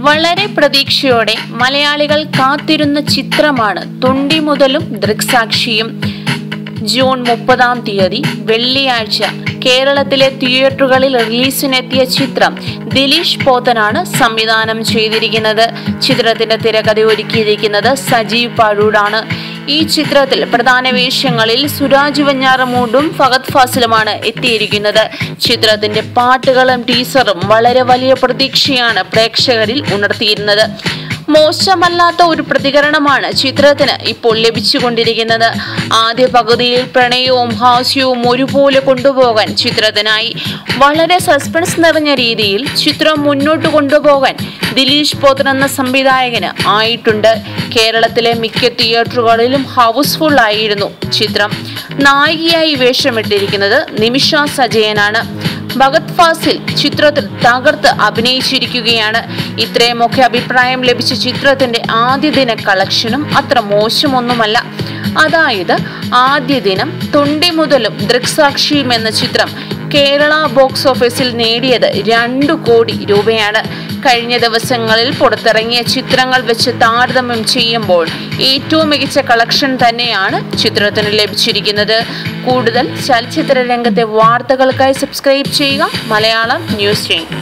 വളരെ പ്രതീക്ഷയോടെ മലയാളികൾ കാത്തിരുന്ന ചിത്രമാണ് തൊണ്ടി മുതലും ദൃക്സാക്ഷിയും. ജൂൺ മുപ്പതാം തീയതി വെള്ളിയാഴ്ച കേരളത്തിലെ തിയേറ്ററുകളിൽ റിലീസിനെത്തിയ ചിത്രം ദിലീഷ് പോത്തനാണ് സംവിധാനം ചെയ്തിരിക്കുന്നത്. ചിത്രത്തിന്റെ തിരക്കഥ ഒരുക്കിയിരിക്കുന്നത് സജീവ് പാഴൂടാണ് ഈ ചിത്രത്തിൽ പ്രധാന വേഷങ്ങളിൽ സുരാജ് വഞ്ഞാറമൂടും ഫഹദ് ഫാസിലുമാണ് എത്തിയിരിക്കുന്നത്. ചിത്രത്തിന്റെ പാട്ടുകളും ടീസറും വളരെ വലിയ പ്രതീക്ഷയാണ് പ്രേക്ഷകരിൽ ഉണർത്തിയിരുന്നത്. മോശമല്ലാത്ത ഒരു പ്രതികരണമാണ് ചിത്രത്തിന് ഇപ്പോൾ ലഭിച്ചുകൊണ്ടിരിക്കുന്നത്. ആദ്യ പകുതിയിൽ പ്രണയവും ഹാസ്യവും ഒരുപോലെ കൊണ്ടുപോകാൻ ചിത്രത്തിനായി വളരെ സസ്പെൻസ് നിറഞ്ഞ രീതിയിൽ ചിത്രം മുന്നോട്ട് കൊണ്ടുപോകാൻ ദിലീഷ് പോത്തൻ എന്ന സംവിധായകന് ആയിട്ടുണ്ട്. കേരളത്തിലെ മിക്ക തിയേറ്ററുകളിലും ഹൗസ്ഫുൾ ആയിരുന്നു ചിത്രം. നായികയായി വേഷമിട്ടിരിക്കുന്നത് നിമിഷ സജയനാണ്. ഭഗത് ഫാസിൽ ചിത്രത്തിൽ തകർത്ത് അഭിനയിച്ചിരിക്കുകയാണ്. ഇത്രയുമൊക്കെ അഭിപ്രായം ലഭിച്ച ചിത്രത്തിന്റെ ആദ്യ ദിന കളക്ഷനും അത്ര മോശമൊന്നുമല്ല. അതായത് ആദ്യ ദിനം തൊണ്ടി മുതലും ദൃക്സാക്ഷിയും എന്ന ചിത്രം കേരള ബോക്സ് ഓഫീസിൽ നേടിയത് രണ്ടു കോടി രൂപയാണ്. കഴിഞ്ഞ ദിവസങ്ങളിൽ പുറത്തിറങ്ങിയ ചിത്രങ്ങൾ വെച്ച് താരതമ്യം ചെയ്യുമ്പോൾ ഏറ്റവും മികച്ച കളക്ഷൻ തന്നെയാണ് ചിത്രത്തിന് ലഭിച്ചിരിക്കുന്നത്. കൂടുതൽ ചലച്ചിത്ര രംഗത്തെ വാർത്തകൾക്കായി സബ്സ്ക്രൈബ് ചെയ്യുക. മലയാളം ന്യൂസ് ചെയ്യും